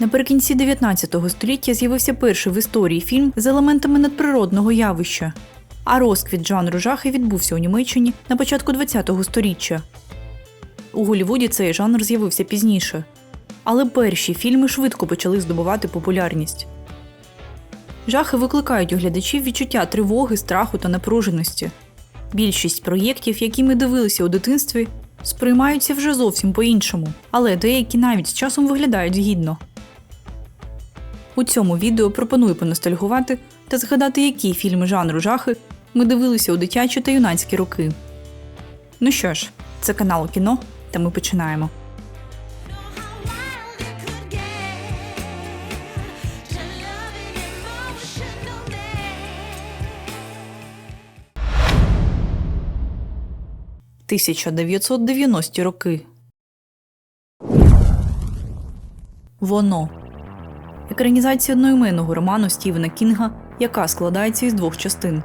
Наприкінці 19 століття з'явився перший в історії фільм з елементами надприродного явища. А розквіт жанру жахи відбувся у Німеччині на початку 20 століття. У Голлівуді цей жанр з'явився пізніше. Але перші фільми швидко почали здобувати популярність. Жахи викликають у глядачів відчуття тривоги, страху та напруженості. Більшість проєктів, які ми дивилися у дитинстві, сприймаються вже зовсім по-іншому, але деякі навіть з часом виглядають гідно. У цьому відео пропоную поностальгувати та згадати, які фільми жанру жахи ми дивилися у дитячі та юнацькі роки. Ну що ж, це канал кіно, та ми починаємо. how wild it could get to love an emotional man. 1990 роки. Воно екранізація одноіменного роману Стівена Кінга, яка складається із двох частин.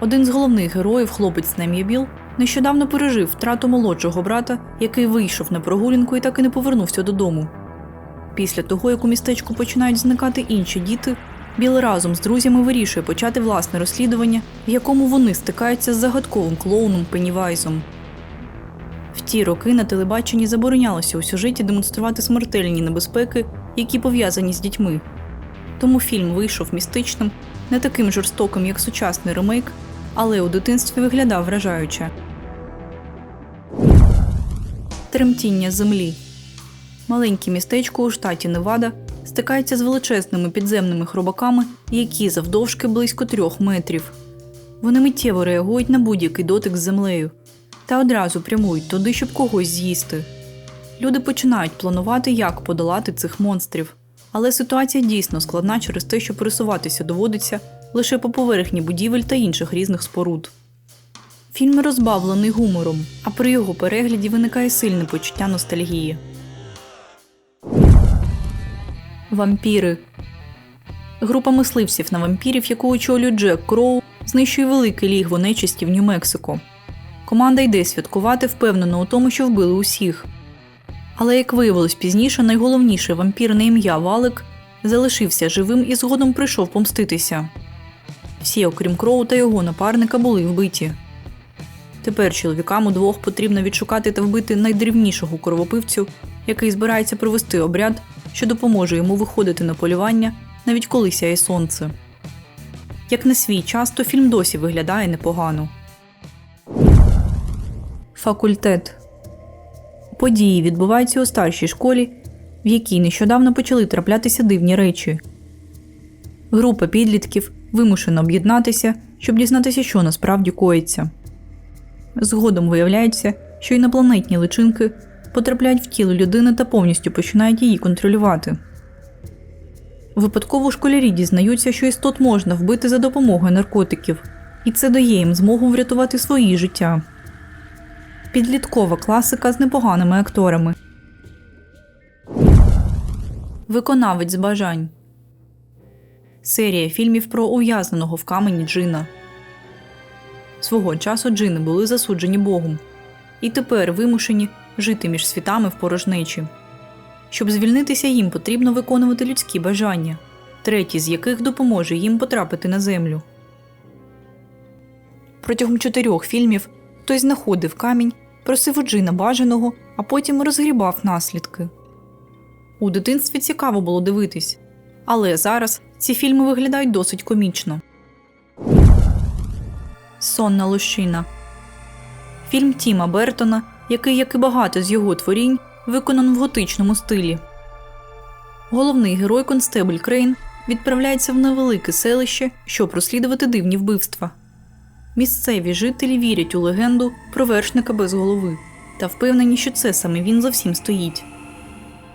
Один з головних героїв, хлопець на Біл, нещодавно пережив втрату молодшого брата, який вийшов на прогулянку і так і не повернувся додому. Після того, як у містечку починають зникати інші діти, Біл разом з друзями вирішує почати власне розслідування, в якому вони стикаються з загадковим клоуном Пеннівайзом. В ті роки на телебаченні заборонялося у сюжеті демонструвати смертельні небезпеки, які пов'язані з дітьми. Тому фільм вийшов містичним, не таким жорстоким, як сучасний ремейк, але у дитинстві виглядав вражаюче. Тремтіння землі. Маленьке містечко у штаті Невада стикається з величезними підземними хробаками, які завдовжки близько трьох метрів. Вони миттєво реагують на будь-який дотик з землею та одразу прямують туди, щоб когось з'їсти. Люди починають планувати, як подолати цих монстрів. Але ситуація дійсно складна через те, що пересуватися доводиться лише по поверхні будівель та інших різних споруд. Фільм розбавлений гумором, а при його перегляді виникає сильне почуття ностальгії. Вампіри. Група мисливців на вампірів, яку очолює Джек Кроу, знищує велике лігво нечисті в Нью-Мексико. Команда йде святкувати, впевнена у тому, що вбили усіх. Але як виявилось пізніше, найголовніший вампір на ім'я Валик залишився живим і згодом прийшов помститися. Всі, окрім Кроу та його напарника, були вбиті. Тепер чоловікам удвох потрібно відшукати та вбити найдрівнішого кровопивцю, який збирається провести обряд, що допоможе йому виходити на полювання, навіть коли сяє сонце. Як на свій час, то фільм досі виглядає непогано. Факультет Події відбуваються у старшій школі, в якій нещодавно почали траплятися дивні речі. Група підлітків вимушена об'єднатися, щоб дізнатися, що насправді коїться. Згодом виявляється, що інопланетні личинки потрапляють в тіло людини та повністю починають її контролювати. Випадково школярі дізнаються, що істот можна вбити за допомогою наркотиків, і це дає їм змогу врятувати свої життя. Підліткова класика з непоганими акторами. Виконавець бажань. Серія фільмів про ув'язненого в камені Джина. Свого часу джини були засуджені Богом, і тепер вимушені жити між світами в порожнечі. Щоб звільнитися їм потрібно виконувати людські бажання, третій з яких допоможе їм потрапити на землю. Протягом чотирьох фільмів хтось знаходив камінь, просив у джина бажаного, а потім розгрібав наслідки. У дитинстві цікаво було дивитись, але зараз ці фільми виглядають досить комічно. Сонна лощина. Фільм Тіма Бертона, який, як і багато з його творінь, виконан в готичному стилі. Головний герой констебль Крейн відправляється в невелике селище, щоб розслідувати дивні вбивства. Місцеві жителі вірять у легенду про вершника без голови та впевнені, що це саме він за всім стоїть.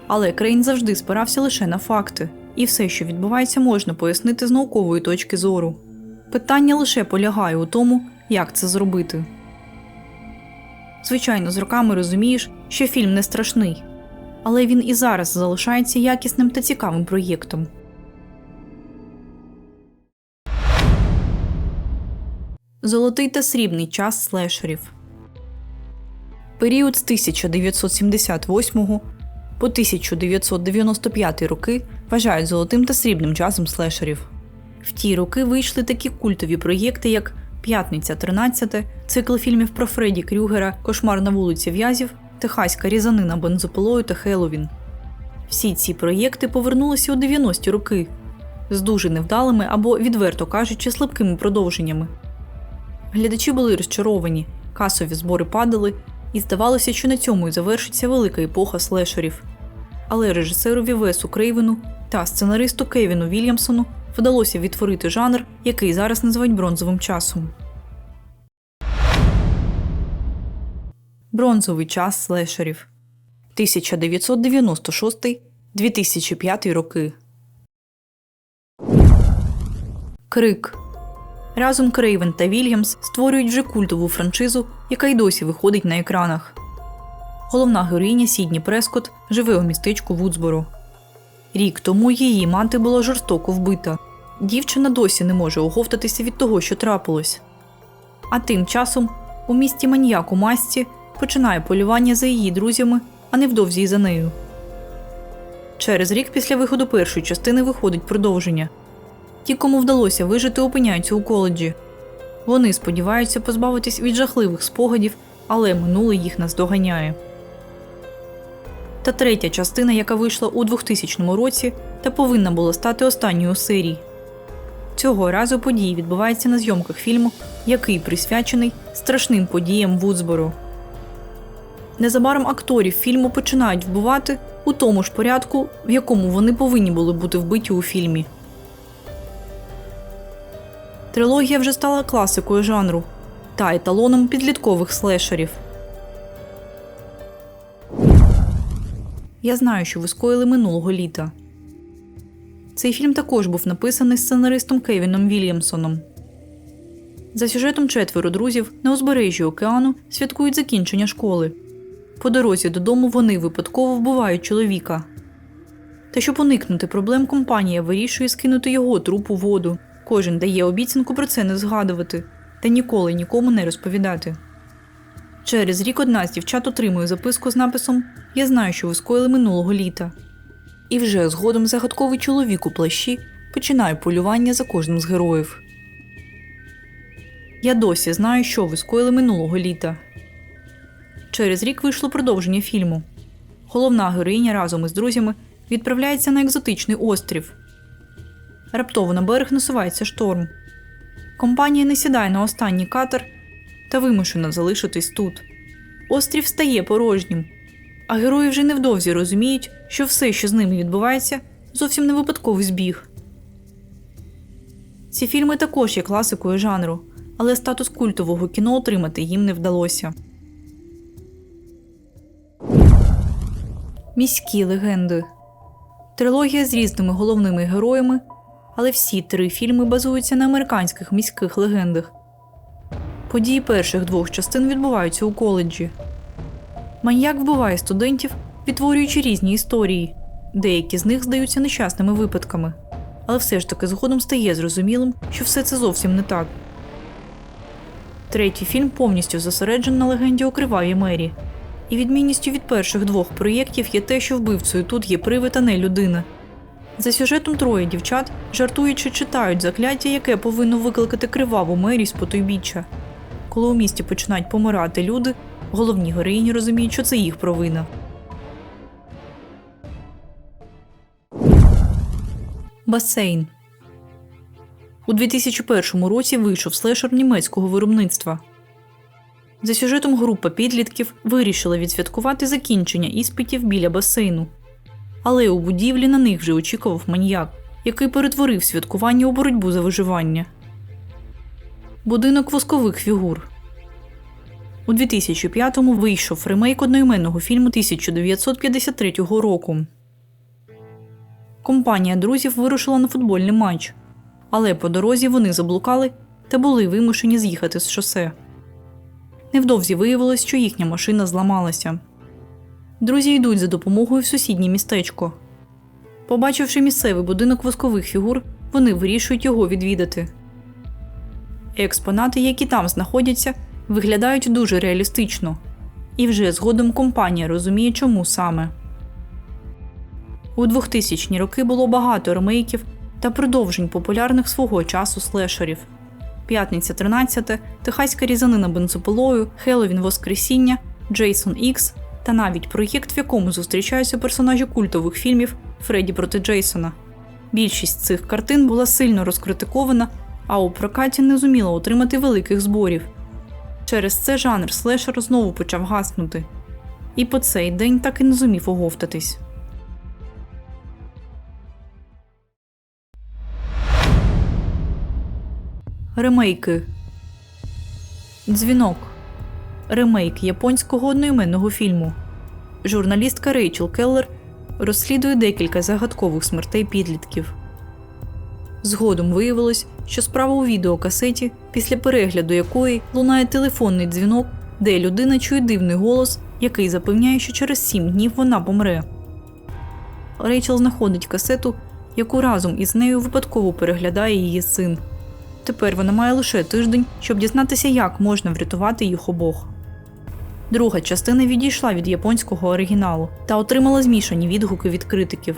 Але Крейн завжди спирався лише на факти, і все, що відбувається, можна пояснити з наукової точки зору. Питання лише полягає у тому, як це зробити. Звичайно, з роками розумієш, що фільм не страшний, але він і зараз залишається якісним та цікавим проєктом. Золотий та срібний час слешерів. Період з 1978 по 1995 роки вважають золотим та срібним часом слешерів. В ті роки вийшли такі культові проєкти, як П'ятниця 13, цикл фільмів про Фредді Крюгера, Кошмар на вулиці В'язів, Техаська різанина бензопилою та Хеллоуін. Всі ці проєкти повернулися у 90-ті роки з дуже невдалими або, відверто кажучи, слабкими продовженнями. Глядачі були розчаровані, касові збори падали, і здавалося, що на цьому і завершиться велика епоха слешерів. Але режисерові Весу Крейвену та сценаристу Кевіну Вільямсону вдалося відтворити жанр, який зараз називають бронзовим часом. Бронзовий час слешерів 1996-2005 роки. Крик Разом Крейвен та Вільямс створюють вже культову франшизу, яка й досі виходить на екранах. Головна героїня Сідні Прескот живе у містечку Вудсборо. Рік тому її мати була жорстоко вбита. Дівчина досі не може оговтатися від того, що трапилось. А тим часом у місті маньяк у масці починає полювання за її друзями, а невдовзі й за нею. Через рік після виходу першої частини виходить продовження. Ті, кому вдалося вижити, опиняються у коледжі. Вони сподіваються позбавитись від жахливих спогадів, але минуле їх наздоганяє. Та третя частина, яка вийшла у 2000 році, та повинна була стати останньою серії. Цього разу події відбуваються на зйомках фільму, який присвячений страшним подіям Вудсборо. Незабаром акторів фільму починають вбивати у тому ж порядку, в якому вони повинні були бути вбиті у фільмі. Трилогія вже стала класикою жанру та еталоном підліткових слешерів. Я знаю, що ви скоїли минулого літа. Цей фільм також був написаний сценаристом Кевіном Вільямсоном. За сюжетом четверо друзів на узбережжі океану святкують закінчення школи. По дорозі додому вони випадково вбивають чоловіка. Та щоб уникнути проблем, компанія вирішує скинути його труп у воду. Кожен дає обіцянку про це не згадувати та ніколи нікому не розповідати. Через рік одна з дівчат отримує записку з написом Я знаю, що ви скоїли минулого літа. І вже згодом загадковий чоловік у плащі починає полювання за кожним з героїв. Я досі знаю, що ви скоїли минулого літа. Через рік вийшло продовження фільму. Головна героїня разом із друзями відправляється на екзотичний острів. Раптово на берег насувається шторм. Компанія не сідає на останній катер та вимушена залишитись тут. Острів стає порожнім, а герої вже невдовзі розуміють, що все, що з ними відбувається, зовсім не випадковий збіг. Ці фільми також є класикою жанру, але статус культового кіно отримати їм не вдалося. Міські легенди. Трилогія з різними головними героями, але всі три фільми базуються на американських міських легендах. Події перших двох частин відбуваються у коледжі. Маньяк вбиває студентів, відтворюючи різні історії. Деякі з них здаються нещасними випадками. Але все ж таки згодом стає зрозумілим, що все це зовсім не так. Третій фільм повністю зосереджений на легенді у кривавій мері. І відмінністю від перших двох проєктів є те, що вбивцею тут є привид, а не людина. За сюжетом троє дівчат, жартуючи, читають закляття, яке повинно викликати криваву мері з потойбіччя. Коли у місті починають помирати люди, головні героїні розуміють, що це їх провина. Басейн у 2001 році вийшов слешер німецького виробництва. За сюжетом група підлітків вирішила відсвяткувати закінчення іспитів біля басейну. Але у будівлі на них вже очікував маньяк, який перетворив святкування у боротьбу за виживання. Будинок воскових фігур. У 2005-му вийшов ремейк одноіменного фільму 1953 року. Компанія друзів вирушила на футбольний матч, але по дорозі вони заблукали та були вимушені з'їхати з шосе. Невдовзі виявилось, що їхня машина зламалася. Друзі йдуть за допомогою в сусіднє містечко. Побачивши місцевий будинок воскових фігур, вони вирішують його відвідати. Експонати, які там знаходяться, виглядають дуже реалістично, і вже згодом компанія розуміє, чому саме. У 2000-ні роки було багато ремейків та продовжень популярних свого часу слешерів. П'ятниця 13, Техаська різанина бензопилою, Хеллоуін Воскресіння, Джейсон Ікс та навіть проєкт, в якому зустрічаються персонажі культових фільмів Фредді проти Джейсона. Більшість цих картин була сильно розкритикована, а у прокаті не зуміла отримати великих зборів. Через це жанр слешер знову почав гаснути. І по цей день так і не зумів оговтатись. Ремейки Дзвінок. Ремейк японського одноіменного фільму. Журналістка Рейчел Келлер розслідує декілька загадкових смертей підлітків. Згодом виявилось, що справа у відеокасеті, після перегляду якої лунає телефонний дзвінок, де людина чує дивний голос, який запевняє, що через сім днів вона помре. Рейчел знаходить касету, яку разом із нею випадково переглядає її син. Тепер вона має лише тиждень, щоб дізнатися, як можна врятувати їх обох. Друга частина відійшла від японського оригіналу та отримала змішані відгуки від критиків.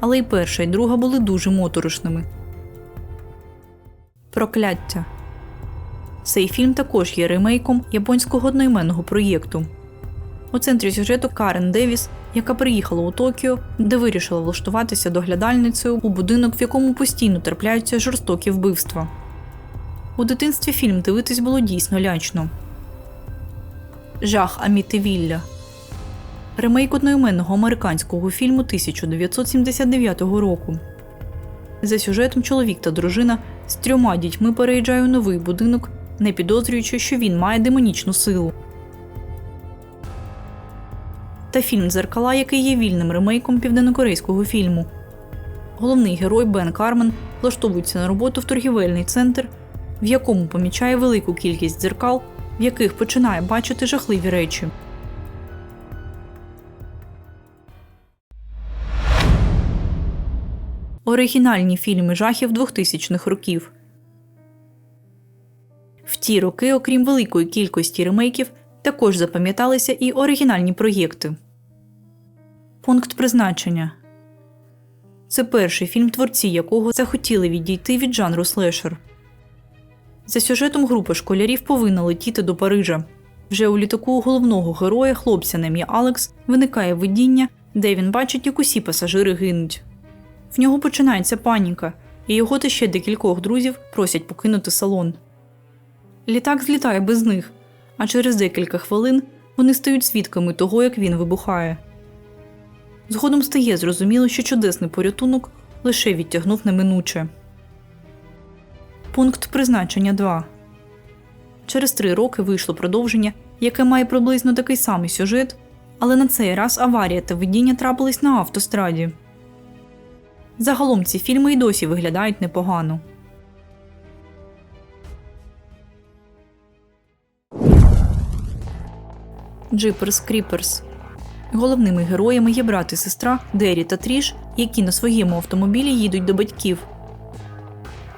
Але й перша, і друга були дуже моторошними. Прокляття. Цей фільм також є ремейком японського одноіменного проєкту. У центрі сюжету Карен Девіс, яка приїхала у Токіо, де вирішила влаштуватися доглядальницею у будинок, в якому постійно трапляються жорстокі вбивства. У дитинстві фільм дивитись було дійсно лячно. Жах Амітивілля. Ремейк одноіменного американського фільму 1979 року. За сюжетом чоловік та дружина з трьома дітьми переїжджає у новий будинок, не підозрюючи, що він має демонічну силу. Та фільм Дзеркала, який є вільним ремейком південнокорейського фільму. Головний герой Бен Кармен влаштовується на роботу в торгівельний центр, в якому помічає велику кількість дзеркал, в яких починає бачити жахливі речі. Оригінальні фільми жахів 2000-х років. В ті роки, окрім великої кількості ремейків, також запам'яталися і оригінальні проєкти. Пункт призначення це перший фільм, творці якого захотіли відійти від жанру слешер. За сюжетом група школярів повинна летіти до Парижа. Вже у літаку головного героя, хлопця на ім'я Алекс, виникає видіння, де він бачить, як усі пасажири гинуть. В нього починається паніка, і його та ще декількох друзів просять покинути салон. Літак злітає без них, а через декілька хвилин вони стають свідками того, як він вибухає. Згодом стає зрозуміло, що чудесний порятунок лише відтягнув неминуче. Пункт призначення 2. Через три роки вийшло продовження, яке має приблизно такий самий сюжет, але на цей раз аварія та видіння трапились на автостраді. Загалом ці фільми й досі виглядають непогано. Джиперс Кріперс. Головними героями є брат і сестра Дері та Тріш, які на своєму автомобілі їдуть до батьків.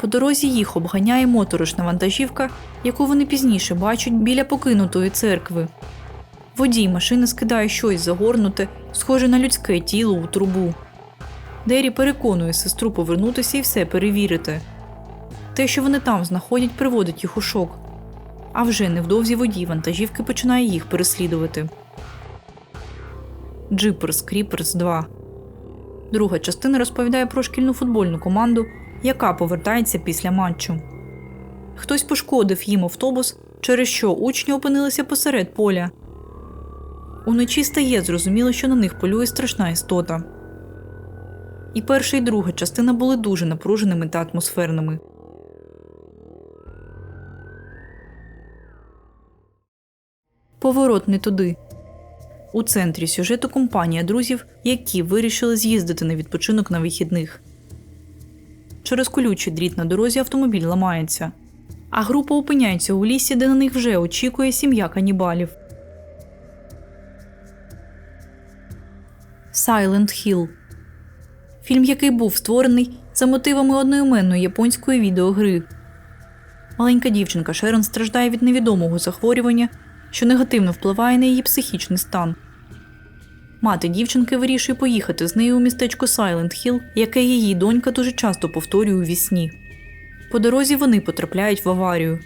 По дорозі їх обганяє моторошна вантажівка, яку вони пізніше бачать біля покинутої церкви. Водій машини скидає щось загорнуте, схоже на людське тіло у трубу. Дері переконує сестру повернутися і все перевірити. Те, що вони там знаходять, приводить їх у шок. А вже невдовзі водій вантажівки починає їх переслідувати. Джиперс Кріперс 2 Друга частина розповідає про шкільну футбольну команду, яка повертається після матчу. Хтось пошкодив їм автобус, через що учні опинилися посеред поля. Уночі стає зрозуміло, що на них полює страшна істота. І перша і друга частина були дуже напруженими та атмосферними. Поворот не туди. У центрі сюжету компанія друзів, які вирішили з'їздити на відпочинок на вихідних. Через колючий дріт на дорозі автомобіль ламається, а група опиняється у лісі, де на них вже очікує сім'я канібалів. Silent Hill Фільм, який був створений за мотивами одноіменної японської відеогри. Маленька дівчинка Шерон страждає від невідомого захворювання, що негативно впливає на її психічний стан. Мати дівчинки вирішує поїхати з нею у містечко Сайленд Хілл, яке її донька дуже часто повторює у вісні. По дорозі вони потрапляють в аварію.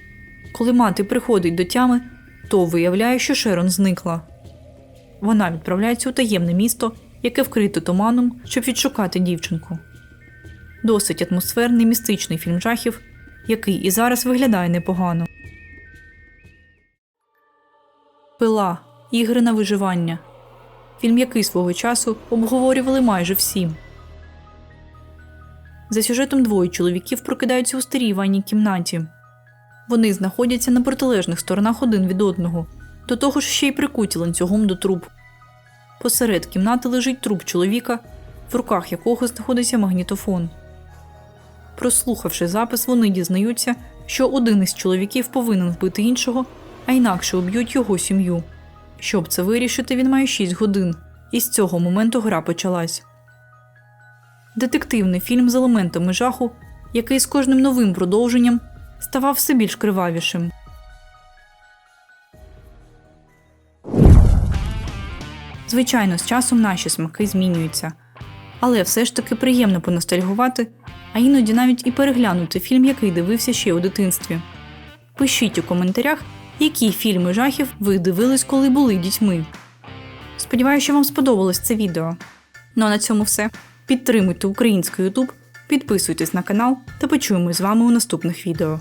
Коли мати приходить до тями, то виявляє, що Шерон зникла. Вона відправляється у таємне місто, яке вкрите туманом, щоб відшукати дівчинку. Досить атмосферний містичний фільм жахів, який і зараз виглядає непогано. Пила ігри на виживання. Фільм, який свого часу обговорювали майже всі. За сюжетом двоє чоловіків прокидаються у старій ванній кімнаті. Вони знаходяться на протилежних сторонах один від одного, до того ж ще й прикуті ланцюгом до труб. Посеред кімнати лежить труп чоловіка, в руках якого знаходиться магнітофон. Прослухавши запис, вони дізнаються, що один із чоловіків повинен вбити іншого, а інакше уб'ють його сім'ю. Щоб це вирішити, він має 6 годин, і з цього моменту гра почалась. Детективний фільм з елементами жаху, який з кожним новим продовженням ставав все більш кривавішим. Звичайно, з часом наші смаки змінюються, але все ж таки приємно поностальгувати, а іноді навіть і переглянути фільм, який дивився ще у дитинстві. Пишіть у коментарях, які фільми жахів ви дивились, коли були дітьми. Сподіваюся, що вам сподобалось це відео. Ну а на цьому все. Підтримуйте український YouTube, підписуйтесь на канал та почуємось з вами у наступних відео.